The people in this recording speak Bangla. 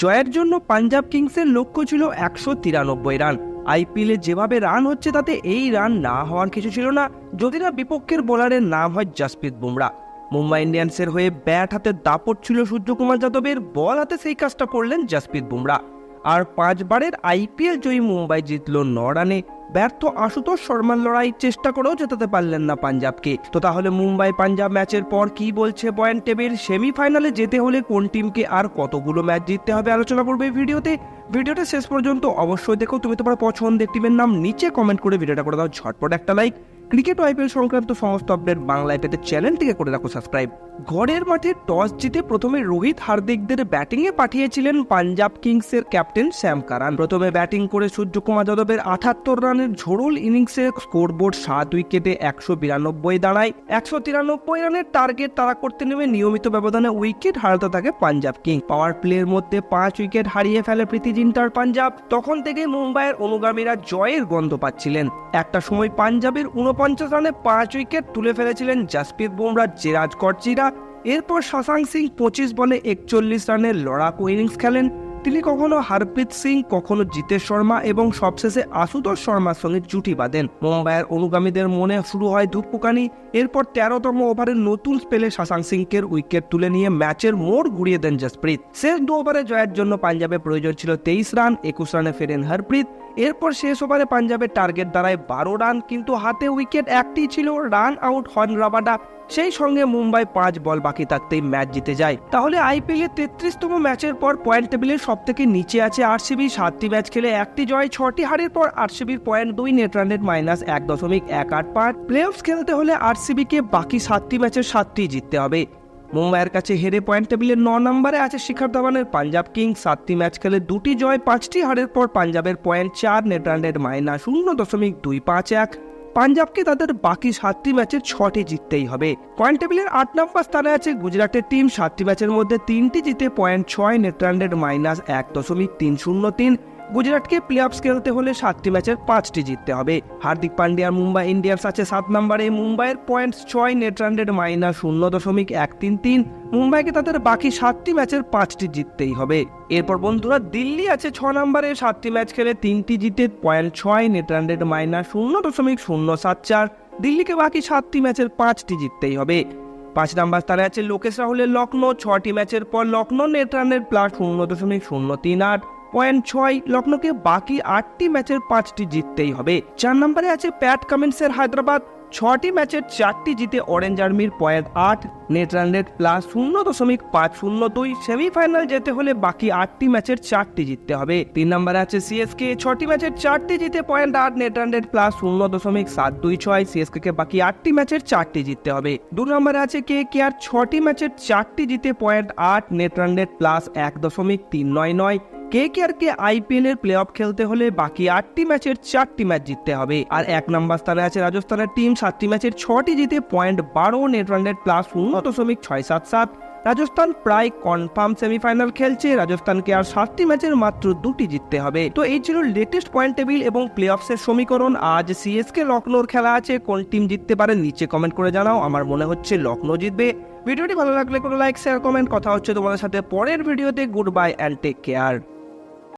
জয়ের জন্য পাঞ্জাব কিংসের লক্ষ্য ছিল একশো তিরানব্বই রান। আইপিএলে যেভাবে রান হচ্ছে তাতে এই রান না হওয়ার কিছু ছিল না যদি না বিপক্ষের বোলারের নাম হয় জাসপ্রীত বুমরা। মুম্বাই ইন্ডিয়ান্সের হয়ে ব্যাট হাতে দাপট ছিল সূর্যকুমার যাদবের, বল হাতে সেই কাজটা করলেন জাসপ্রীত বুমরা। আর পাঁচবারের আইপিএল জয়ী মুম্বাই জিতল ন রানে ব্যর্থ আশুতোষ শর্মার লড়াই চেষ্টা করেও জেতাতে পারলেন না পাঞ্জাবকে। তো তাহলে মুম্বাই পাঞ্জাব ম্যাচের পর কি বলছে পয়েন্ট টেবিল? সেমিফাইনালে যেতে হলে কোন টিমকে আর কতগুলো ম্যাচ জিততে হবে আলোচনা করবে ভিডিওতে। ভিডিওটা শেষ পর্যন্ত অবশ্যই দেখো। তুমি তোমার পছন্দের টিমের নাম নিচে কমেন্ট করে ভিডিওটা করে দাও। ঝটপট একটা লাইক ক্রিকেট আইপিএল সংক্রান্ত সমস্ত আপডেট বাংলায় পেতে চ্যানেলটিকে করে রাখো সাবস্ক্রাইব ঘরের মাঠে টস জিতে প্রথমে রোহিত হার্দিকদের ব্যাটিংয়ে পাঠিয়েছিলেন পাঞ্জাব কিংসের ক্যাপ্টেন শ্যাম কারান। প্রথমে ব্যাটিং করে সূর্যকুমার যাদবের আঠাত্তর রানের ঝোড়ল ইনিংসে স্কোরবোর্ড সাত উইকেটে একশো বিরানব্বই দাঁড়ায়। একশো তিরানব্বই রানের টার্গেট তারা করতে নেমে নিয়মিত ব্যবধানে উইকেট হারাতে থাকে পাঞ্জাব কিং। পাওয়ার প্লের মধ্যে পাঁচ উইকেট হারিয়ে ফেলে প্রীতি জিন্টার পাঞ্জাব। তখন থেকে মুম্বাইয়ের অনুগামীরা জয়ের গন্ধ পাচ্ছিলেন। একটা সময় পাঞ্জাবের উনপঞ্চাশ রানে পাঁচ উইকেট তুলে ফেলেছিলেন জাসপ্রীত বুমরা জেরাজ করচিরা এরপর শশাঙ্ক সিং পঁচিশ বলে একচল্লিশ রানের লড়াকু ইনিংস খেলেন। তিনি কখনো হারপ্রীত সিং, কখনো জিতেশ শর্মা এবং সবশেষে আশুতোষ শর্মার সঙ্গে জুটি বাঁধেন। মুম্বাইয়ের অনুগামীদের মনে শুরু হয় ধূপপুকানি। এরপর তেরোতম ওভারে নতুন স্পেলে শশাঙ্ক সিংকের উইকেট তুলে নিয়ে ম্যাচের মোড় ঘুরিয়ে দেন জসপ্রীত। শেষ দু ওভারে জয়ের জন্য পাঞ্জাবে প্রয়োজন ছিল তেইশ রান, একুশ রানে ফেরেন হরপ্রীত। এরপর শেষ ওভারে পাঞ্জাবের টার্গেট দাঁড়ায় বারো রান, কিন্তু হাতে উইকেট একটি ছিল, রান আউট হন রাবাডা। সেই সঙ্গে মুম্বাই পাঁচ বল বাকি থাকতেই ম্যাচ জিতে যায়। তাহলে আইপিএল এর তেত্রিশতম ম্যাচের পর পয়েন্ট টেবিলের সব থেকে নিচে আছে আরসিবি। সাতটি ম্যাচ খেলে একটি জয়, ছটি হারের পর আরসিবির পয়েন্ট দুই, নেট রানের মাইনাস এক দশমিক এক আট পাঁচ। প্লে খেলতে হলে আরসিবিকে বাকি সাতটি ম্যাচের সাতটি জিততে হবে। মুম্বাইয়ের কাছে হেরে পয়েন্ট টেবিলের ন নম্বরে আছে শিখর ধাওয়ানের পাঞ্জাব কিংস। সাতটি ম্যাচ খেলে দুটি জয়, পাঁচটি হারের পর পাঞ্জাবের পয়েন্ট চার নেট রানের মাইনাস শূন্য দশমিক দুই পাঁচ এক। পাঞ্জাবকে তাদের বাকি সাতটি ম্যাচের ছটি জিততেই হবে। পয়েন্ট টেবিলের আট নম্বর স্থানে আছে গুজরাটের টিম। সাতটি ম্যাচের মধ্যে তিনটি জিতে পয়েন্ট ছয় নেট মাইনাস এক দশমিক তিন শূন্য তিন। গুজরাটকে প্লে অফস খেলতে হলে সাতটি ম্যাচের পাঁচটি জিততে হবে। হার্দিক পান্ডিয়ার মুম্বাই ইন্ডিয়ান্স আছে সাত নম্বরে। মুম্বাইয়ের পয়েন্ট ছয়, নেট রানের মাইনাস শূন্য দশমিক এক তিন তিন। মুম্বাইকে তাদের বাকি সাতটি ম্যাচের পাঁচটি জিততেই হবে। এরপর বন্ধুরা, দিল্লি আছে ছ নম্বরে। সাতটি ম্যাচ খেলে তিনটি জিতে পয়েন্ট ছয়, নেট রানের মাইনাস শূন্য দশমিক শূন্য সাত চার। দিল্লিকে বাকি সাতটি ম্যাচের পাঁচটি জিততেই হবে। পাঁচ নাম্বার স্থানে আছে লোকেশ রাহুলের লখনৌ। ছটি ম্যাচের পর লখনৌ, নেট রানের প্লাস শূন্য দশমিক শূন্য তিন আট। পয়েন্ট ছয় লখনৌকে বাকি আটটি ম্যাচের পাঁচটি জিততেই হবে। চার নম্বরে আছে প্যাট কামিন্সের হায়দ্রাবাদ। ছটি ম্যাচের চারটি জিতে অরেঞ্জ আর্মির পয়েন্ট আট নেট প্লাস শূন্য দশমিক পাঁচ শূন্য দুই, সেমিফাইনাল যেতে হলে বাকি আটটি ম্যাচের চারটি জিততে হবে। তিন নম্বরে আছে সিএসকে। ছটি ম্যাচের চারটি জিতে পয়েন্ট আট নেট প্লাস শূন্য দশমিক সাত দুই ছয় সিএসকে কে বাকি আটটি ম্যাচের চারটি জিততে হবে। দু নম্বরে আছে কে কে আর। ছটি ম্যাচের চারটি জিতে পয়েন্ট আট নেট প্লাস এক দশমিক তিন নয় নয় কে কে আর কে আইপিএল এর প্লে অফ খেলতে হলে বাকি আটটি ম্যাচের চারটি ম্যাচ জিততে হবে। আর এক নম্বর স্থানে আছে রাজস্থানের টিম সাতটি ম্যাচের ছটি জিতে পয়েন্ট বারো নেট রান রেট প্লাস শূন্য দশমিক ছয় সাত সাত। রাজস্থান প্রায় কনফার্ম সেমিফাইনাল খেলছে, রাজস্থানকে আর সাতটি ম্যাচের মাত্র দুটি জিততে হবে। তো এই ছিল লেটেস্ট পয়েন্ট টেবিল এবং প্লে অফসের সমীকরণ। আজ সিএসকে লখনৌর খেলা আছে, কোন টিম জিততে পারে নিচে কমেন্ট করে জানাও, আমার মনে হচ্ছে লখনৌ জিতবে। ভিডিওটি ভালো লাগলে কোনো লাইক শেয়ার কমেন্ট কথা হচ্ছে তোমাদের সাথে পরের ভিডিওতে good bye and take care